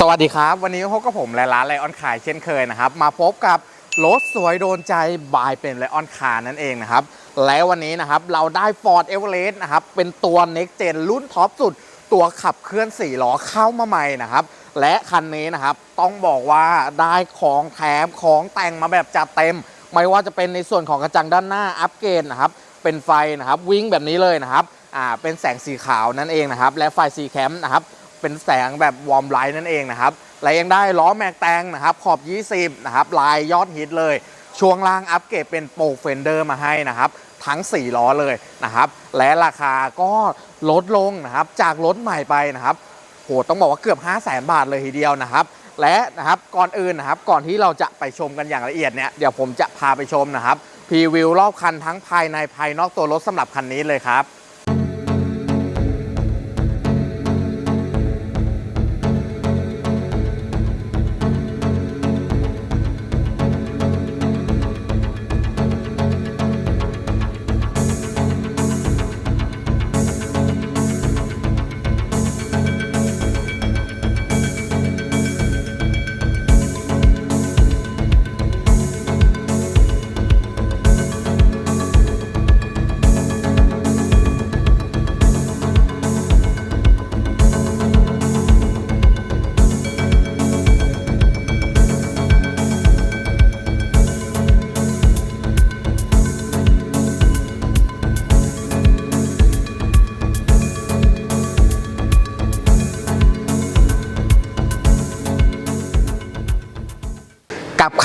สวัสดีครับ วันนี้พบกับผมและร้านไลออนขายเช่นเคยนะครับ มาพบกับรถสวยโดนใจบายเป็นไลออนคานั่นเองนะครับ และวันนี้นะครับเราได้ Ford Everest นะครับ เป็นตัว Next Gen รุ่นท็อปสุด ตัวขับเคลื่อน4ล้อเข้ามาใหม่นะครับ และคันนี้นะครับ ต้องบอกว่าได้ของแถมของแต่งมาแบบจัดเต็ม ไม่ว่าจะเป็นในส่วนของกระจังด้านหน้าอัปเกรดนะครับเป็นไฟนะครับวิ่งแบบนี้เลยนะครับอ่าเป็นแสงสีขาวนั่นเองนะครับและไฟสีแคมนะครับ เป็นแสงแบบวอร์มไลท์นั่นเองนะครับและยังได้ล้อแม็กแตงนะครับขอบ 20 นะครับ ลายยอดฮิตเลย ช่วงล่างอัปเกรดเป็นโปรเฟนเดอร์มาให้นะครับ ทั้ง 4 ล้อเลยนะครับ และราคาก็ลดลงนะครับ จากรถใหม่ไปนะครับโหต้องบอกว่าเกือบ 5 0 0แสนบาทเลยทีเดียวนะครับและนะครับก่อนอื่นนะครับก่อนที่เราจะไปชมกันอย่างละเอียดเนี่ยเดี๋ยวผมจะพาไปชมนะครับพรีวิวรอบคันทั้งภายในภายนอกตัวรถสำหรับคันนี้เลยครับ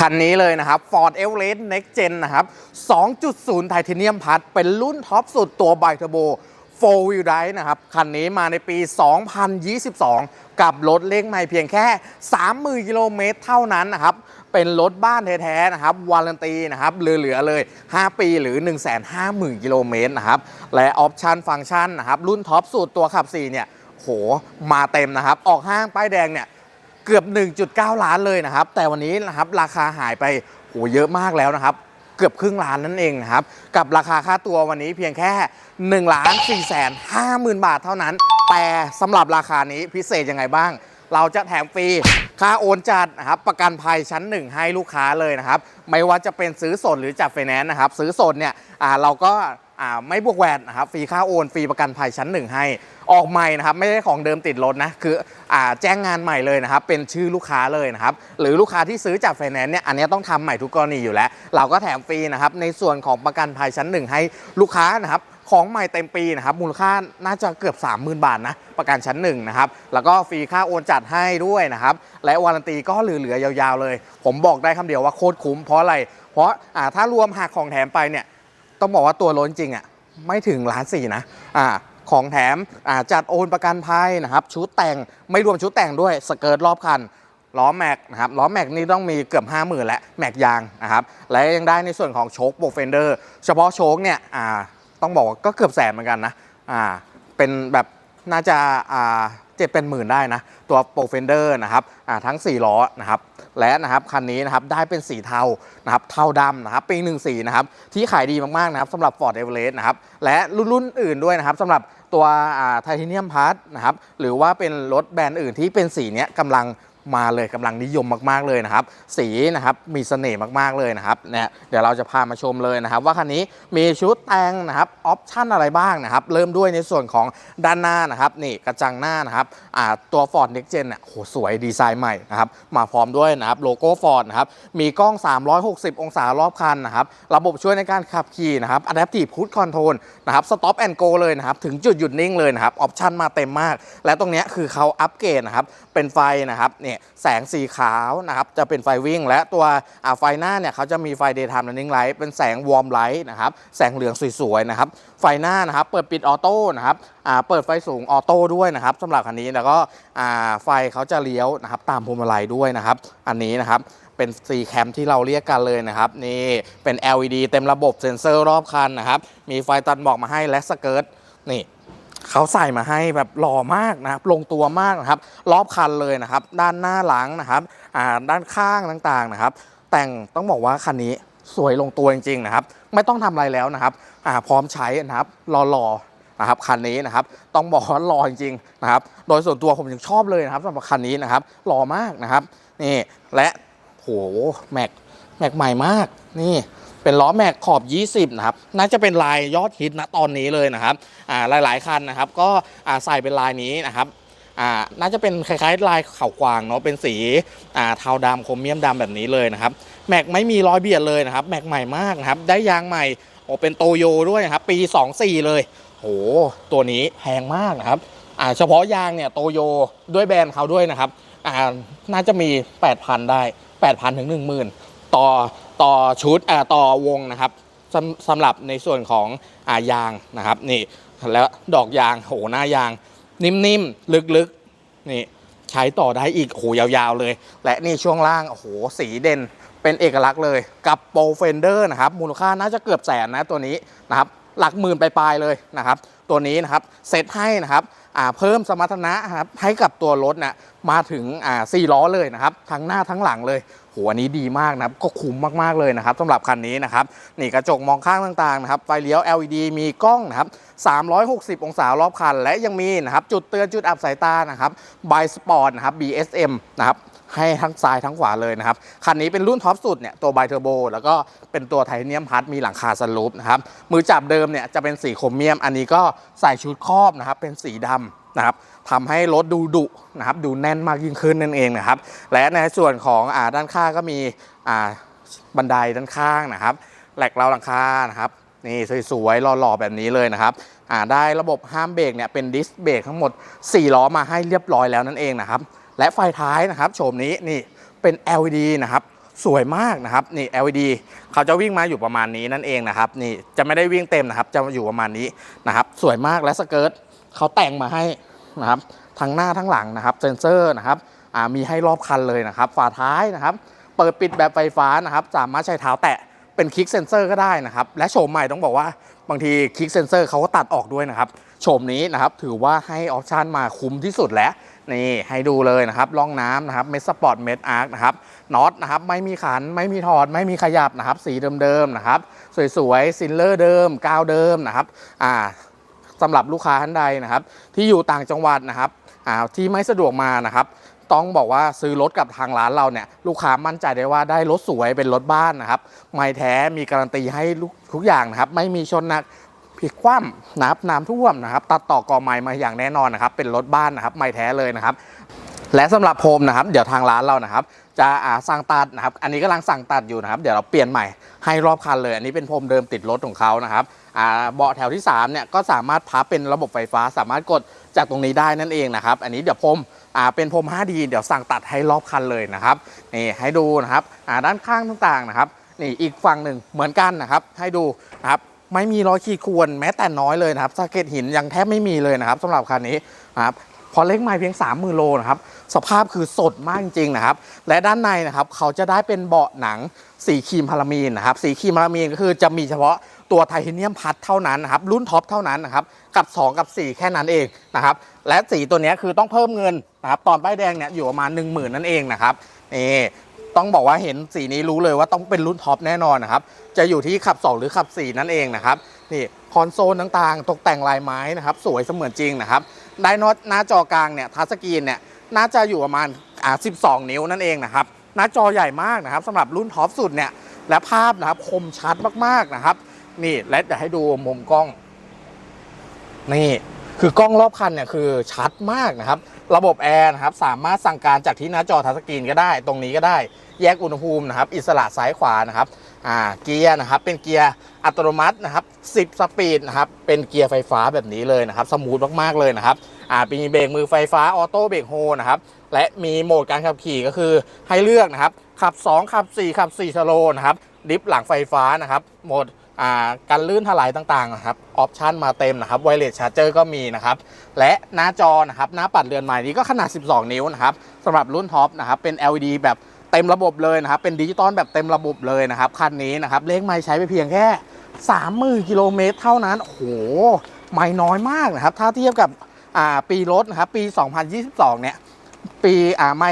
คันนี้เลยนะครับ Ford Everest Next Gen นะครับ 2.0 Titanium Plus เป็นรุ่นท็อปสุดตัวไบเทอร์โบ 4 Wheel Drive นะครับ คันนี้มาในปี 2022 กับรถเล็กใหม่เพียงแค่ 30,000กิโลเมตรเท่านั้นนะครับ เป็นรถบ้านแท้ๆนะครับ วารันตีนะครับ เหลือๆเลย 5 ปีหรือ 150,000 กิโลเมตรนะครับ และออปชันฟังก์ชันนะครับ รุ่นท็อปสุดตัวขับ 4 เนี่ย โห มาเต็มนะครับ ออกห้างป้ายแดงเนี่ย เกือบ 1.9 ล้านเลยนะครับ แต่วันนี้นะครับราคาหายไปโหเยอะมากแล้วนะครับ เกือบครึ่งล้านนั่นเองนะครับ กับราคาค่าตัววันนี้เพียงแค่1ล้าน4แสน5หมื่นบาทเท่านั้น แต่สำหรับราคานี้พิเศษยังไงบ้าง เราจะแถมฟรีค่าโอนจัดนะครับประกันภัยชั้นหนึ่งให้ลูกค้าเลยนะครับ ไม่ว่าจะเป็นซื้อสดหรือจัดไฟแนนซ์นะครับ ซื้อสดเนี่ยอ่าเราก็ ไม่บวกแวดนะครับฟรีค่าโอนฟรีประกันภัยชั้นหนึ่งให้ออกใหม่นะครับไม่ได้ของเดิมติดรถนะคืออแจ้งงานใหม่เลยนะครับเป็นชื่อลูกค้าเลยนะครับหรือลูกค้าที่ซื้อจากไฟแนนซ์เนี่ยอันนี้ต้องทำใหม่ทุกกรณีอยู่แล้ว เราก็แถมฟรีนะครับในส่วนของประกันภัยชั้นหนึ่งให้ลูกค้านะครับของใหม่เต็มปีนะครับมูลค่าน่าจะเกือบ 30,000 บาทนะประกันชั้นหนึ่งนะครับแล้วก็ฟรีค่าโอนจัดให้ด้วยนะครับและวารันตีก็เหลือๆยาวๆเลย ผมบอกได้คำเดียวว่าโคตรคุ้มเพราะอะไร เพราะถ้ารวมหักของแถมไปเนี่ย ต้องบอกว่าตัวล้นจริงอะไม่ถึงล้านสี่นะอ่าของแถมอ่าจัดโอนประกันภัยนะครับ ชุดแต่งไม่รวมชุดแต่งด้วยสเกิร์ตรอบคันล้อแม็กนะครับล้อแม็กนี่ต้องมีเกือบ 5 0,000 และแม็กยางนะครับและยังได้ในส่วนของโชคโบเฟนเดอร์เฉพาะโชคเนี่ยอ่าต้องบอกว่าก็เกือบแสนเหมือนกันนะอ่าเป็นแบบน่าจะอ่า เจ็ดเป็นหมื่นได้นะ ตัวโปรเฟนเดอร์นะครับทั้ง 4 ล้อนะครับและนะครับคันนี้นะครับได้เป็นสีเทานะครับเทาดำนะครับปีหนึ่งสีนะครับที่ขายดีมากๆนะครับสำหรับ Ford Everest นะครับและรุ่นๆอื่นด้วยนะครับสำหรับตัวไทเทเนียมพาร์ทนะครับหรือว่าเป็นรถแบรนด์อื่นที่เป็นสีเนี้ยกำลัง มาเลยกำลังนิยมมากๆเลยนะครับ สีนะครับมีเสน่ห์มากๆเลยนะครับเนี่ยเดี๋ยวเราจะพามาชมเลยนะครับ ว่าคันนี้มีชุดแต่งนะครับออปชั่นอะไรบ้างนะครับ เริ่มด้วยในส่วนของด้านหน้านะครับนี่กระจังหน้านะครับอ่าตัว Ford Next Gen เนี่ยโหสวยดีไซน์ใหม่นะครับมาพร้อมด้วยนะครับโลโก้ Ford นะครับมีกล้อง 360 องศารอบคันนะครับระบบช่วยในการขับขี่นะครับ Adaptive Cruise Control นะครับ Stop and Go เลยนะครับถึงจุดหยุดนิ่งเลยนะครับออปชันมาเต็มมาก และตรงนี้คือเขาอัปเกรดนะครับเป็นไฟนะครับเนี่ยแสงสีขาวนะครับจะเป็นไฟวิ่ง และตัวไฟหน้าเนี่ยเขาจะมีไฟ Daytime Running Light เป็นแสง Warm Light นะครับแสงเหลืองสวยๆนะครับไฟหน้านะครับเปิดปิดออโต้นะครับเปิดไฟสูงออโต้ด้วยนะครับสำหรับคันนี้แล้วก็ไฟเขาจะเลี้ยวนะครับตามพวงมาลัยด้วยนะครับอันนี้นะครับเป็น C cam ที่เราเรียกกันเลยนะครับนี่เป็น LED เต็มระบบเซ็นเซอร์รอบคันนะครับมีไฟตัดหมอกมาให้และสเกิร์ตนี่ เขาใส่มาให้แบบหล่อมากนะครับ ลงตัวมากนะครับ รอบคันเลยนะครับ ด้านหน้าหลังนะครับอ่าด้านข้างต่างๆนะครับ แต่งต้องบอกว่าคันนี้สวยลงตัวจริงๆนะครับ ไม่ต้องทำอะไรแล้วนะครับอ่าพร้อมใช้นะครับหล่อๆนะครับคันนี้นะครับ ต้องบอกว่ารอจริงๆนะครับ โดยส่วนตัวผมยังชอบเลยนะครับสำหรับคันนี้นะครับรอมากนะครับนี่และโหแม็กแม็กใหม่มากนี่ เป็นล้อแม็กขอบ 20 นะครับ น่าจะเป็นลายยอดฮิตณตอนนี้เลยนะครับอ่าหลาย ๆ คันนะครับ ก็อ่าใส่เป็นลายนี้นะครับอ่าน่าจะเป็นคล้ายๆ ลายเขากวางเนาะ เป็นสีอ่าเทาดำโครเมียมดำแบบนี้เลยนะครับ แม็กไม่มีรอยเบียดเลยนะครับ แม็กใหม่มากนะครับ ได้ยางใหม่โอเป็นโตโยด้วยนะครับ ปี 24 เลย โห ตัวนี้แพงมากนะครับอ่าเฉพาะยางเนี่ยโตโยด้วยแบรนด์เขาด้วยนะครับอ่าน่าจะมี 8,000 ได้ 8,000ถึง10,000 ต่อ ต่อชุดอ่าต่อวงนะครับสำสำหรับในส่วนของอายางนะครับนี่แล้วดอกยางโหหน้ายาง นิ่มๆ ลึกๆนี่ใช้ต่อได้อีกโอ้โหยาวๆเลย และนี่ช่วงล่างโอ้โหสีเด่นเป็นเอกลักษณ์เลยกับโปรเฟนเดอร์นะครับมูลค่าน่าจะเกือบแสนนะตัวนี้นะครับหลักหมื่นปลายๆเลยนะครับ ตัวนี้นะครับเซตให้นะครับอ่าเพิ่มสมรรถนะครับให้กับตัวรถนะมาถึงอ่าสี่ล้อเลยนะครับ ทั้งหน้าทั้งหลังเลย อันนี้ดีมากนะครับก็คุ้มมากๆเลยนะครับสำหรับคันนี้นะครับนี่กระจกมองข้างต่างๆนะครับไฟเลี้ยว LED มีกล้องนะครับ360 องศารอบคัน และยังมีนะครับจุดเตือนจุดอับสายตานะครับบายสปอร์ตนะครับ BSM นะครับให้ทั้งซ้ายทั้งขวาเลยนะครับ คันนี้เป็นรุ่นท็อปสุดเนี่ยตัวไบเทอร์โบแล้วก็เป็นตัวไทเทเนียมพัดมีหลังคาสลูปนะครับมือจับเดิมเนี่ยจะเป็นสีโครเมียม อันนี้ก็ใส่ชุดครอบนะครับเป็นสีดำ นะครับทำให้รถดูดุนะครับดูแน่นมากยิ่งขึ้นนั่นเองนะครับ และในส่วนของอด้านข้างก็มีบันไดด้านข้างนะครับแหลกราวหลังคานะครับนี่สวยๆหล่อๆแบบนี้เลยนะครับได้ระบบห้ามเบรกเนี่ยเป็นดิสเบรกทั้งหมด 4 ล้อมาให้เรียบร้อยแล้วนั่นเองนะครับและไฟท้ายนะครับโฉมนี้นี่เป็น LED นะครับสวยมากนะครับนี่ LED เขาจะวิ่งมาอยู่ประมาณนี้นั่นเองนะครับนี่จะไม่ได้วิ่งเต็มนะครับจะอยู่ประมาณนี้นะครับสวยมากและสเกิร์ต เขาแต่งมาให้นะครับทั้งหน้าทั้งหลังนะครับเซนเซอร์นะครับมีให้รอบคันเลยนะครับ ฝาท้ายนะครับ เปิดปิดแบบไฟฟ้านะครับ สามารถใช้เท้าแตะเป็นคลิกเซนเซอร์ก็ได้นะครับ และโฉมใหม่ต้องบอกว่าบางทีคลิกเซนเซอร์เขาก็ตัดออกด้วยนะครับโฉมนี้นะครับถือว่าให้ออปชันมาคุ้มที่สุดแล้วนี่ให้ดูเลยนะครับร่องน้ำนะครับเมสสปอร์ตเมสอาร์คนะครับน็อตนะครับไม่มีขันไม่มีถอด ไม่มีขยับนะครับ สีเดิมๆนะครับ สวยๆซินเลอร์เดิมกาวเดิมนะครับอ่า สำหรับลูกค้าท่านใดนะครับ ที่อยู่ต่างจังหวัดนะครับที่ไม่สะดวกมานะครับต้องบอกว่าซื้อรถกับทางร้านเราเนี่ยลูกค้ามั่นใจได้ว่าได้รถสวยเป็นรถบ้านนะครับไม่แท้มีการันตีให้ทุกอย่างนะครับ ไม่มีชนหนักพลิกคว่ำนะครับน้ำท่วมนะครับ ตัดต่อกอไม้มาอย่างแน่นอนนะครับ เป็นรถบ้านนะครับ ไม่แท้เลยนะครับ และสำหรับโฮมนะครับ เดี๋ยวทางร้านเรานะครับ จะอ่าสั่งตัดนะครับ อันนี้กำลังสั่งตัดอยู่นะครับ เดี๋ยวเราเปลี่ยนใหม่ให้รอบคันเลย อันนี้เป็นพรมเดิมติดรถของเขานะครับอ่าเบาะแถวที่3เนี่ยก็สามารถพับเป็นระบบไฟฟ้า สามารถกดจากตรงนี้ได้นั่นเองนะครับ อันนี้เดี๋ยวพรมอ่าเป็นพรม 5D เดี๋ยวสั่งตัดให้รอบคันเลยนะครับนี่ให้ดูนะครับอ่าด้านข้างต่างๆนะครับนี่อีกฝั่งหนึ่งเหมือนกันนะครับ ให้ดูนะครับไม่มีรอยขีดข่วนแม้แต่น้อยเลยนะครับสะเก็ดหินยังแทบไม่มีเลยนะครับสำหรับคันนี้นะครับพอเล็กไม้เพียง 3 0,000โลนะครับ สภาพคือสดมากจริงๆนะครับ และด้านในนะครับเขาจะได้เป็นเบาะหนังสีครีมพารามีนนะครับสีครีมพารามีนก็คือจะมีเฉพาะตัวไทเทเนียมพัดเท่านั้นนะครับรุ่นท็อปเท่านั้นนะครับกับ 2 กับ 4 แค่นั้นเองนะครับและสีตัวนี้คือต้องเพิ่มเงินนะครับตอนป้ายแดงเนี่ยอยู่ประมาณ 1 0,000 นั่นเองนะครับนี่ต้องบอกว่าเห็นสีนี้รู้เลยว่าต้องเป็นรุ่นท็อปแน่นอนนะครับจะอยู่ที่ขับ 2 หรือขับ 4 นั่นเองนะครับนี่คอนโซลต่างๆ ตกแต่งลายไม้นะครับสวยเสมือนจริงนะครับได้นอตหน้าจอกลางเนี่ยทัชสกรีนเนี่ย น่าจะอยู่ประมาณอ่า12 นิ้วนั่นเองนะครับหน้าจอใหญ่มากนะครับสำหรับรุ่นท็อปสุดเนี่ยและภาพนะครับคมชัดมากๆนะครับ นี่และจะให้ดูมุมกล้อง นี่คือกล้องรอบคันเนี่ยคือชัดมากนะครับ ระบบแอร์นะครับสามารถสั่งการจากที่หน้าจอทัชสกรีนก็ได้ ตรงนี้ก็ได้ แยกอุณหภูมินะครับ อิสระซ้ายขวานะครับอ่าเกียร์นะครับ เป็นเกียร์อัตโนมัตินะครับ 10 สปีดนะครับ เป็นเกียร์ไฟฟ้าแบบนี้เลยนะครับ สมูทมากๆเลยนะครับ อ่ามีเบรกมือไฟฟ้าออโต้เบรกโฮนะครับและมีโหมดการขับขี่ก็คือให้เลือกนะครับขับ 2 ขับ 4 ขับ4สโลนะครับดิฟหลังไฟฟ้านะครับโหมดการลื่นถลายต่างๆนะครับออปชันมาเต็มนะครับไวเลสชาร์เจอร์ก็มีนะครับและหน้าจอนะครับหน้าปัดเรือนใหม่นี้ก็ขนาด 12 นิ้วนะครับสำหรับรุ่นท็อปนะครับเป็น LED แบบเต็มระบบเลยนะครับเป็นดิจิตอลแบบเต็มระบบเลยนะครับคันนี้นะครับเลขไม่ใช้ไปเพียงแค่ 30,000กิโลเมตรเท่านั้นโอ้โหไม่น้อยมากนะครับถ้าเทียบกับ ปีรถนะครับปี 2022 เนี่ยปีอ่าไม่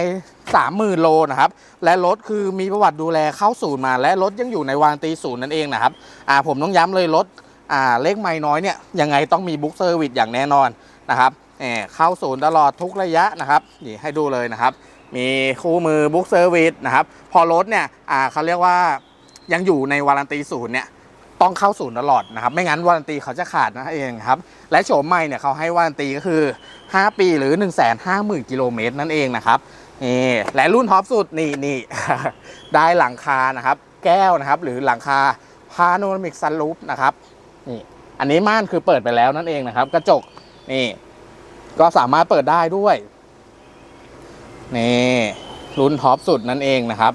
สามหมื่นโลนะครับ และรถคือมีประวัติดูแลเข้าศูนย์มา และรถยังอยู่ในวารันตีศูนย์นั่นเองนะครับอ่าผมต้องย้ำเลยรถอ่าเลขไม่น้อยเนี่ยยังไงต้องมีบุ๊กเซอร์วิสอย่างแน่นอนนะครับแหมเข้าศูนย์ตลอดทุกระยะนะครับนี่ให้ดูเลยนะครับ มีคู่มือบุ๊กเซอร์วิสนะครับ พอรถเนี่ยอ่าเขาเรียกว่ายังอยู่ในวารันตีศูนย์เนี่ย ต้องเข้าศูนย์ตลอดนะครับ ไม่งั้นวารันตีเขาจะขาดนะเองครับ และโฉมใหม่เนี่ยเขาให้วารันตีก็คือ 5 ปีหรือ 1 5 0 0 0 0กิโลเมตรนั่นเองนะครับนี่และรุ่นท็อปสุดนี่นี่ได้หลังคานะครับ แก้วนะครับ หรือหลังคาพาโนมิกซันรูฟนะครับนี่อันนี้ม่านคือเปิดไปแล้วนั่นเองนะครับ กระจกนี่ ก็สามารถเปิดได้ด้วยนี่รุ่นท็อปสุดนั่นเองนะครับ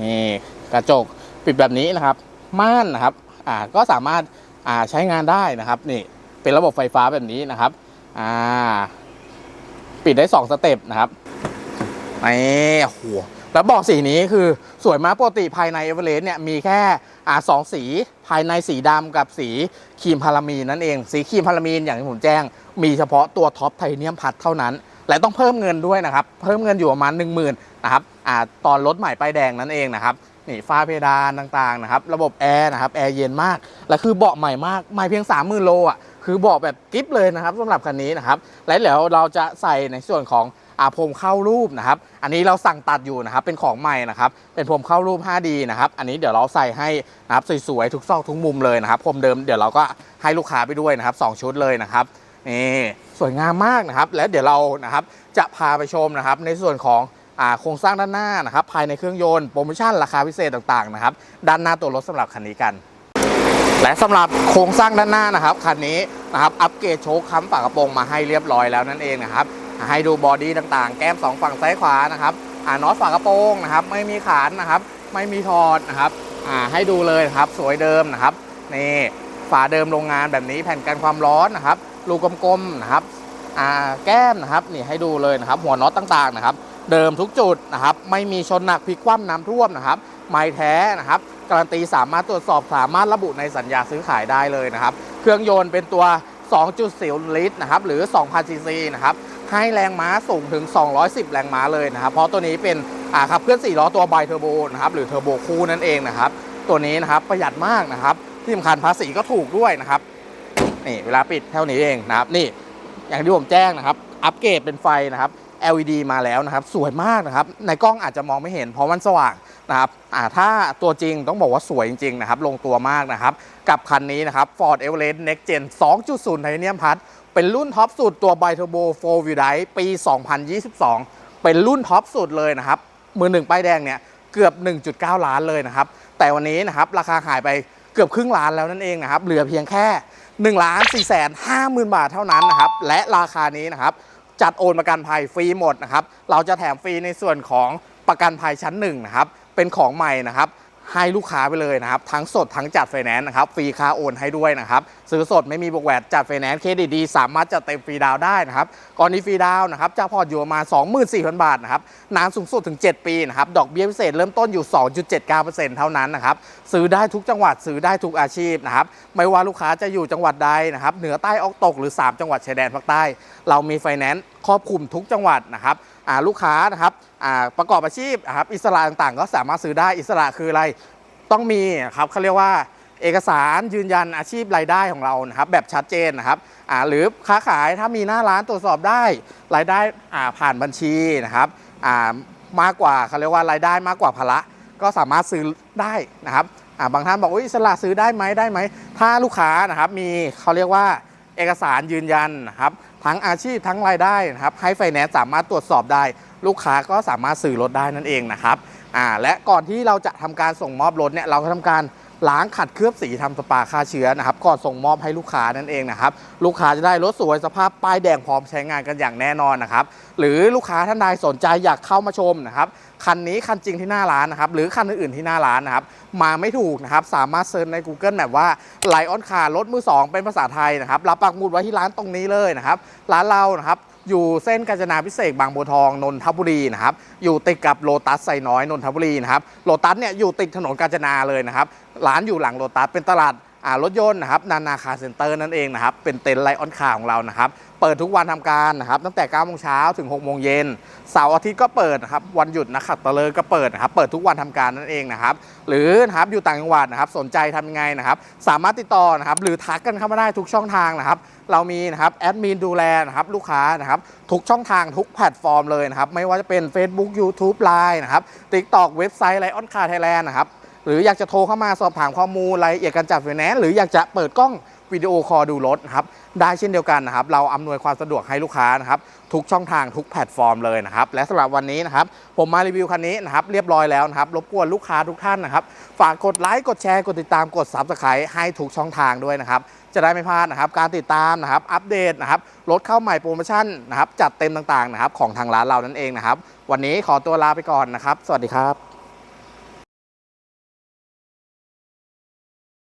นี่กระจกปิดแบบนี้นะครับ ม่านนะครับ อ่าก็สามารถอ่าใช้งานได้นะครับนี่เป็นระบบไฟฟ้าแบบนี้นะครับอ่าปิดได้ 2 สเต็ปนะครับนี่โอ้โหแล้วบอกสีนี้คือสวยมากปกติภายในเอเวอเรสต์เนี่ยมีแค่อ่าสองสีภายในสีดำกับสีครีมพารามีนนั่นเอง สีครีมพารามีนอย่างที่ผมแจ้ง มีเฉพาะตัวท็อปไทเนียมพัดเท่านั้น และต้องเพิ่มเงินด้วยนะครับ เพิ่มเงินอยู่ประมาณ 1 0,000นะครับอ่าตอนรถใหม่ป้ายแดงนั่นเองนะครับ นี่ฝ้าเพดานต่างๆนะครับระบบแอร์นะครับแอร์เย็นมาก และคือเบาะใหม่มากใหม่เพียง 30,000โลอะคือเบาะแบบกิฟเลยนะครับสำหรับคันนี้นะครับและเดี๋ยวเราจะใส่ในส่วนของอาพรมเข้ารูปนะครับ อันนี้เราสั่งตัดอยู่นะครับ เป็นของใหม่นะครับ เป็นพรมเข้ารูป 5D นะครับ อันนี้เดี๋ยวเราใส่ให้นะครับสวยๆ ทุกซอกทุกมุมเลยนะครับพรมเดิมเดี๋ยวเราก็ให้ลูกค้าไปด้วยนะครับสองชุดเลยนะครับ นี่สวยงามมากนะครับ และเดี๋ยวเรานะครับจะพาไปชมนะครับในส่วนของ โครงสร้างด้านหน้านะครับภายในเครื่องยนต์โปรโมชั่นราคาพิเศษต่างๆนะครับด้านหน้าตัวรถสำหรับคันนี้กัน และสำหรับโครงสร้างด้านหน้านะครับคันนี้นะครับอัปเกรดโชคค้ำฝากระโปรงมาให้เรียบร้อยแล้วนั่นเองนะครับให้ดูบอดี้ต่างๆ แก้มสองฝั่งซ้ายขวานะครับอ่าน็อตฝากระโปรงนะครับไม่มีขานนะครับไม่มีถอดนะครับอ่าให้ดูเลยครับสวยเดิมนะครับนี่ฝาเดิมโรงงานแบบนี้แผ่นกันความร้อนนะครับรูกลมๆนะครับอ่าแก้มนะครับนี่ให้ดูเลยนะครับหัวน็อตต่างๆนะครับ เดิมทุกจุดนะครับ ไม่มีชนหนักพลิกคว่ำน้ำท่วมนะครับ ไม้แท้นะครับการันตีสามารถตรวจสอบสามารถระบุในสัญญาซื้อขายได้เลยนะครับ เครื่องยนต์เป็นตัว 2.0 ลิตรนะครับหรือ 2,000 ซีซีนะครับให้แรงม้าสูงถึง 210 แรงม้าเลยนะครับ เพราะตัวนี้เป็นขับเคลื่อน4ล้อตัวไบเทอร์โบนะครับหรือเทอร์โบคู่นั่นเองนะครับ ตัวนี้นะครับประหยัดมากนะครับ ที่สำคัญภาษีก็ถูกด้วยนะครับนี่เวลาปิดเท่านี้เองนะครับนี่อย่างที่ผมแจ้งนะครับ อัปเกรดเป็นไฟนะครับ LED มาแล้วนะครับ สวยมากนะครับ ในกล้องอาจจะมองไม่เห็นเพราะมันสว่างนะครับถ้าตัวจริงต้องบอกว่าสวยจริงๆนะครับ ลงตัวมากนะครับ กับคันนี้นะครับ Ford Everest Next Gen 2.0 Titanium Plus เป็นรุ่นท็อปสุดตัว Bi Turbo 4 Wheel Drive ปี 2022 เป็นรุ่นท็อปสุดเลยนะครับ มือหนึ่งป้ายแดงเนี่ยเกือบ 1.9 ล้านเลยนะครับ แต่วันนี้นะครับราคาหายไปเกือบครึ่งล้านแล้วนั่นเองนะครับ เหลือเพียงแค่1ล้าน4แสน5หมื่นบาทเท่านั้นนะครับ และราคานี้นะครับ จัดโอนประกันภัยฟรีหมดนะครับ เราจะแถมฟรีในส่วนของประกันภัยชั้นหนึ่งนะครับ เป็นของใหม่นะครับ ให้ลูกค้าไปเลยนะครับ ทั้งสดทั้งจัดไฟแนนซ์นะครับฟรีค่าโอนให้ด้วยนะครับซื้อสดไม่มีบวกแวดจัดไฟแนนซ์เครดิตดีสามารถจัดเต็มฟรีดาวได้นะครับก่อนนี้ฟรีดาวนะครับจะพอร์ตอยู่ประมาณ24,000 บาทนะครับนานสูงสุดถึง 7 ปีนะครับดอกเบี้ยพิเศษเริ่มต้นอยู่ 2.79%เท่านั้นนะครับซื้อได้ทุกจังหวัดซื้อได้ทุกอาชีพนะครับไม่ว่าลูกค้าจะอยู่จังหวัดใดนะครับเหนือใต้ออกตกหรือ 3 จังหวัดชายแดนภาคใต้ เรามีไฟแนนซ์ครอบคลุมทุกจังหวัดนะครับ ลูกค้านะครับประกอบอาชีพครับอิสระต่างๆ ก็สามารถซื้อได้อิสระคืออะไรต้องมีครับเขาเรียกว่าเอกสารยืนยันอาชีพรายได้ของเรานะครับแบบชัดเจนนะครับหรือค้าขายถ้ามีหน้าร้านตรวจสอบได้รายได้ผ่านบัญชีนะครับมากกว่าเขาเรียกว่ารายได้มากกว่าภาระก็สามารถซื้อได้นะครับบางท่านบอกอิสระซื้อได้ไหมได้ไหมถ้าลูกค้านะครับมีเขาเรียกว่าเอกสารยืนยันนะครับ ทั้งอาชีพทั้งรายได้นะครับให้ไฟแนนซ์สามารถตรวจสอบได้ ลูกค้าก็สามารถสื่อรถได้นั่นเองนะครับอ่าและก่อนที่เราจะทำการส่งมอบรถเนี่ยเราก็ทำการ ล้างขัดเคลือบสีทำสปาฆ่าเชื้อนะครับก่อนส่งมอบให้ลูกค้านั่นเองนะครับลูกค้าจะได้รถสวยสภาพป้ายแดงพร้อมใช้งานกันอย่างแน่นอนนะครับหรือลูกค้าท่านใดสนใจอยากเข้ามาชมนะครับคันนี้คันจริงที่หน้าร้านนะครับหรือคันอื่นๆที่หน้าร้านนะครับมาไม่ถูกนะครับสามารถเซิร์ชใน Google แบบว่าไลออนคาร์รถมือสองเป็นภาษาไทยนะครับรับปักหมุดไว้ที่ร้านตรงนี้เลยนะครับร้านเรานะครับ อยู่เส้นกาญจนาพิเศษบางบัวทองนนทบุรีนะครับอยู่ติดกับโลตัสไซน้อยนนทบุรีนะครับโลตัสเนี่ยอยู่ติดถนนกาญจนาเลยนะครับร้านอยู่หลังโลตัสเป็นตลาด รถยนต์นะครับนานาคาเซ็นเตอร์นั่นเองนะครับเป็นเต็นท์ไลออนคาของเรานะครับเปิดทุกวันทำการนะครับตั้งแต่9โมงเช้าถึง6โมงเย็นเสาร์อาทิตย์ก็เปิดนะครับวันหยุดนะครับตะเลยก็เปิดนะครับเปิดทุกวันทำการนั่นเองนะครับหรือนะครับอยู่ต่างจังหวัดนะครับสนใจทำยังไงนะครับสามารถติดต่อนะครับหรือทักกันเข้ามาได้ทุกช่องทางนะครับเรามีนะครับแอดมินดูแลนะครับลูกค้านะครับทุกช่องทางทุกแพลตฟอร์มเลยนะครับไม่ว่าจะเป็น Facebook YouTube Line นะครับ TikTok เว็บไซต์ไลออนคาไทยแลนด์นะครับ หรืออยากจะโทรเข้ามาสอบถามข้อมูลรายละเอียดการจัดไฟแนนซ์หรืออยากจะเปิดกล้องวิดีโอคอลดูรถครับได้เช่นเดียวกันนะครับ เราอำนวยความสะดวกให้ลูกค้านะครับทุกช่องทางทุกแพลตฟอร์มเลยนะครับ และสำหรับวันนี้นะครับ ผมมารีวิวคันนี้นะครับ เรียบร้อยแล้วนะครับ รบกวนลูกค้าทุกท่านนะครับ ฝากกดไลค์กดแชร์กดติดตามกด Subscribe ให้ทุกช่องทางด้วยนะครับ จะได้ไม่พลาดนะครับ การติดตามนะครับ อัปเดตนะครับรถเข้าใหม่โปรโมชั่นนะครับจัดเต็มต่างๆนะครับของทางร้านเรานั่นเองนะครับ วันนี้ขอตัวลาไปก่อนนะครับ สวัสดีครับ